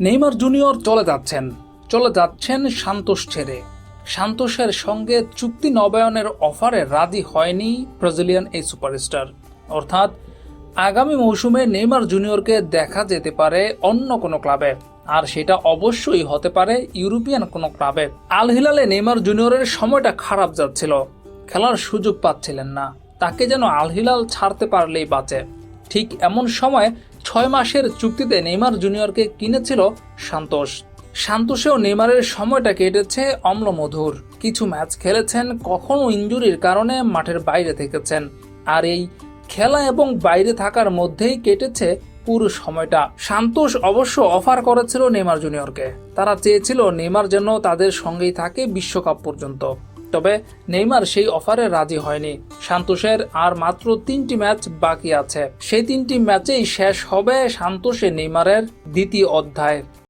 Neymar junior চলে যাচ্ছেন। চলে যাচ্ছেন সান্তোষ ছেড়ে। সান্তোষের সঙ্গে চুক্তি নবায়নের অফারে রাজি হয়নি ব্রাজিলিয়ান এই সুপারস্টার। অর্থাৎ আগামী মৌসুমে নেইমার জুনিয়রকে দেখা যেতে পারে অন্য কোনো ক্লাবে। আর সেটা অবশ্যই হতে পারে ইউরোপিয়ান কোনো ক্লাবে। আল হিলালে নেইমার জুনিয়রের সময়টা খারাপ যাচ্ছিল। খেলার সুযোগ পাচ্ছিলেন না। তাকে যেন আল হিলাল ছাড়তে পারলেই বাঁচে। ঠিক এমন সময় ছয় মাসের চুক্তিতে নেইমার জুনিয়রকে কিনেছিল সান্তোষ। সান্তোষেও নেইমারের সময়টা কেটেছে অম্লমধুর। কিছু ম্যাচ খেলেছেন, কখনো ইঞ্জুরির কারণে মাঠের বাইরে থেকেছেন। আর এই খেলা এবং বাইরে থাকার মধ্যেই কেটেছে পুরো সময়টা। সান্তোষ অবশ্য অফার করেছিল নেইমার জুনিয়রকে। তারা চেয়েছিল নেইমার যেন তাদের সঙ্গেই থাকে বিশ্বকাপ পর্যন্ত। তবে নেইমার সেই অফারে রাজি হয়নি। সান্তোষের আর মাত্র তিনটি ম্যাচ বাকি আছে। সেই তিনটি ম্যাচেই শেষ হবে সান্তোষে নেইমারের দ্বিতীয় অধ্যায়।